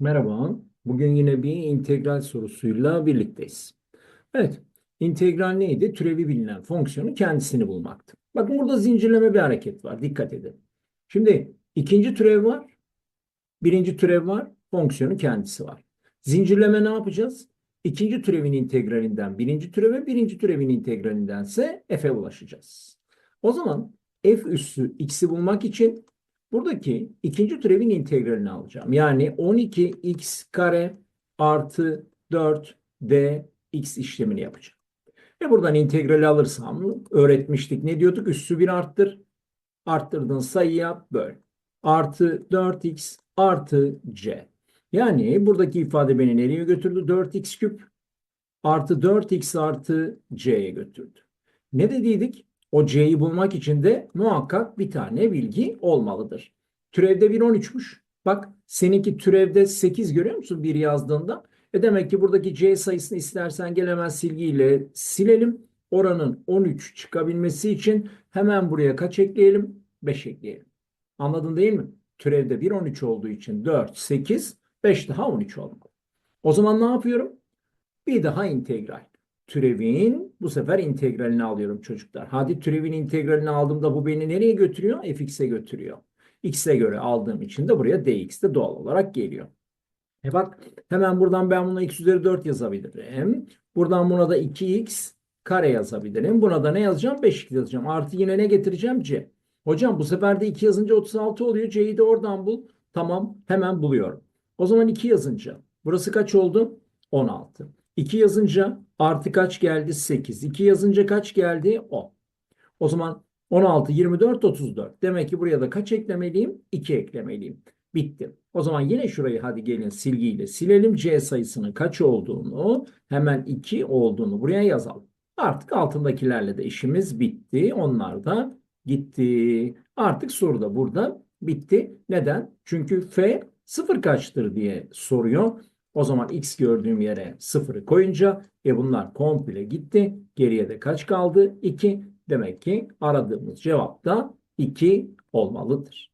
Merhaba. Bugün yine bir integral sorusuyla birlikteyiz. Evet, integral neydi? Türevi bilinen fonksiyonun kendisini bulmaktı. Bakın burada zincirleme bir hareket var. Dikkat edin. Şimdi ikinci türev var. Birinci türev var. Fonksiyonun kendisi var. Zincirleme ne yapacağız? İkinci türevin integralinden birinci türeve, birinci türevin integralindense f'e ulaşacağız. O zaman f üssü x'i bulmak için buradaki ikinci türevin integralini alacağım. Yani 12x kare artı 4 dx işlemini yapacağım. Ve buradan integrali alırsam öğretmiştik. Ne diyorduk? Üssü bir arttır. Arttırdığın sayıya böl. Artı 4x artı c. Yani buradaki ifade beni nereye götürdü? 4x küp artı 4x artı c'ye götürdü. Ne dediydik? O c'yi bulmak için de muhakkak bir tane bilgi olmalıdır. Türevde 1 13'müş. Bak seninki türevde 8 görüyor musun bir yazdığında? E demek ki buradaki c sayısını istersen gel hemen silgiyle silelim. Oranın 13 çıkabilmesi için hemen buraya kaç ekleyelim? 5 ekleyelim. Anladın değil mi? Türevde 1 13 olduğu için 4 8 5 daha 13 olmalı. O zaman ne yapıyorum? Bir daha integral. Türevin bu sefer integralini alıyorum çocuklar. Hadi türevin integralini aldığımda bu beni nereye götürüyor? fx'e götürüyor. x'e göre aldığım için de buraya dx de doğal olarak geliyor. E bak hemen buradan ben buna x üzeri 4 yazabilirim. Buradan buna da 2x kare yazabilirim. Buna da ne yazacağım? 5x yazacağım. Artı yine ne getireceğim? c. Hocam bu sefer de 2 yazınca 36 oluyor. c'yi de oradan bul. Tamam hemen buluyorum. O zaman 2 yazınca burası kaç oldu? 16. 2 yazınca artı kaç geldi? 8. 2 yazınca kaç geldi? 10. O zaman 16, 24, 34. Demek ki buraya da kaç eklemeliyim? 2 eklemeliyim. Bitti. O zaman yine şurayı hadi gelin silgiyle silelim. C sayısının kaç olduğunu hemen 2 olduğunu buraya yazalım. Artık altındakilerle de işimiz bitti. Onlar da gitti. Artık soru da burada bitti. Neden? Çünkü F sıfır kaçtır diye soruyor. O zaman x gördüğüm yere sıfırı koyunca e bunlar komple gitti. Geriye de kaç kaldı? 2. Demek ki aradığımız cevap da 2 olmalıdır.